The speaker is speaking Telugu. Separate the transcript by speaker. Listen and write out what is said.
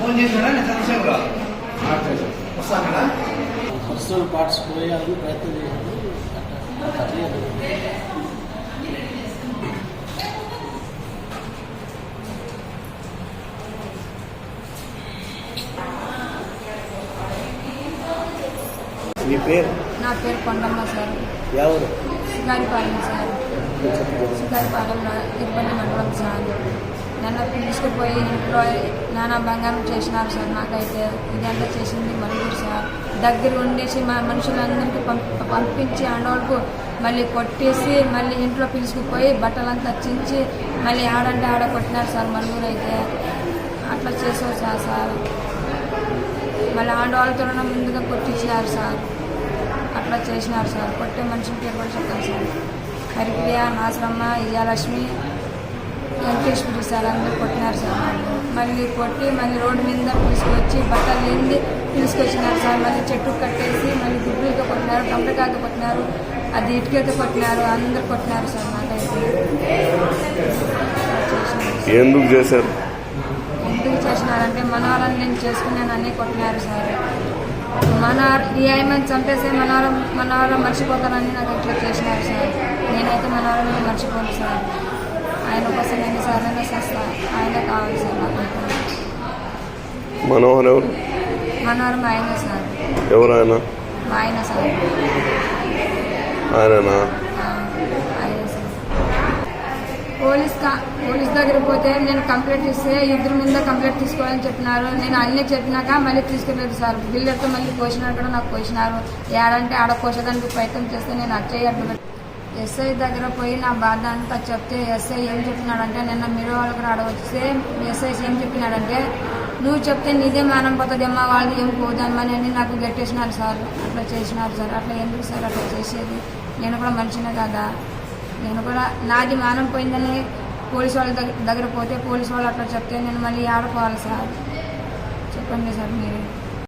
Speaker 1: ఫోన్ చేశాడా నేను చంద్రశేఖర్ వస్తాను
Speaker 2: పర్సనల్ పార్ట్స్ పోయాలని ప్రయత్నం చేశాను.
Speaker 3: మీ పేరు?
Speaker 4: నా పేరు కొండమ్మ సార్.
Speaker 3: ఎవరు
Speaker 4: శికారిపాలెం సార్. శికారిపాలెంలో ఇబ్బంది మండలం సార్. నన్ను తీసుకుపోయి ఇంట్లో నానా బంగారం చేసినారు సార్. నాకైతే ఇదంతా చేసింది మళ్ళీ సార్. దగ్గర ఉండేసి మా మనుషులందరికీ పంప పంపించి ఆడవాళ్ళకు మళ్ళీ కొట్టేసి మళ్ళీ ఇంట్లో పిలుచుకుపోయి బట్టలంతా చించి మళ్ళీ ఆడంటే ఆడ కొట్టినారు సార్ మనుగురు అయితే అట్లా చేసావు సార్ సార్. మళ్ళీ ఆడవాళ్ళతో ముందుగా కొట్టించినారు సార్. అట్లా చేసినారు సార్. కొట్టే మనిషిని పేరు కూడా చెప్తాను సార్? హరిప్రియ నాసరమ్మ విజయలక్ష్మి వెంకటేశ్వరి సార్ అందరూ కొట్టినారు సార్. మళ్ళీ కొట్టి మళ్ళీ రోడ్డు మీద తీసుకొచ్చి బట్టలు నిండి తీసుకొచ్చినారు సార్. మళ్ళీ చెట్టు కట్టేసి మళ్ళీ గుడ్లతో కొట్టినారు టొంపకాయతో కొట్టినారు అది ఇటుకతో కొట్టినారు అందరు కొట్టినారు సార్ నాకైతే సార్.
Speaker 5: ఎందుకు చేశారు?
Speaker 4: ఎందుకు చేసినారంటే మనవరాలు నేను చేసుకున్నానని కొట్టినారు సార్. మన ఈ ఆయమని చంపేస్తే మనవరం మనవరం మర్చిపోతానని నాకు ఇట్లా చేసినారు సార్. నేనైతే మనవరం మర్చిపోను సార్. ఆయన కోసం నేను సారైనా చేస్తా. ఆయన కావాలి సార్
Speaker 5: మనోహర్ ఎవరు?
Speaker 4: మనవరం ఆయన సార్.
Speaker 5: ఎవరు ఆయన?
Speaker 4: మా ఆయన సార్.
Speaker 5: ఆయననా?
Speaker 4: పోలీస్ కా పోలీస్ దగ్గర పోతే నేను కంప్లైంట్ ఇస్తే ఇద్దరు ముందే కంప్లైంట్ తీసుకోవాలని చెప్పినారు. నేను అన్నీ చెప్పినాక మళ్ళీ తీసుకెళ్ళలేదు సార్. బిల్లెట్తో మళ్ళీ కోసినారు కూడా నాకు కోసినారు ఏడంటే ఆడ కోసేదానికి ప్రయత్నం చేస్తే నేను అచ్చయ్య అడ్డు ఎస్ఐ దగ్గర పోయి నా బాధ అంతా చెప్తే ఎస్ఐ ఏం చెప్పినాడంటే నిన్న మీరు వాళ్ళకి కూడా అడగొస్తే ఎస్ఐ ఏం చెప్పినాడంటే నువ్వు చెప్తే నీదే మానం పోతుందమ్మా వాళ్ళది ఏం పోదామని అని నాకు గట్టేసినారు సార్ అట్లా చేసినారు సార్ అట్లా ఎందుకు సార్ అట్లా చేసేది? నేను కూడా మనిషినే కదా? నేను కూడా నాది మానం పోయిందని పోలీస్ వాళ్ళ దగ్గర దగ్గర పోతే పోలీస్ వాళ్ళు అట్లా చెప్తే నేను మళ్ళీ ఆడుకోవాలి సార్? చెప్పండి సార్ మీరు.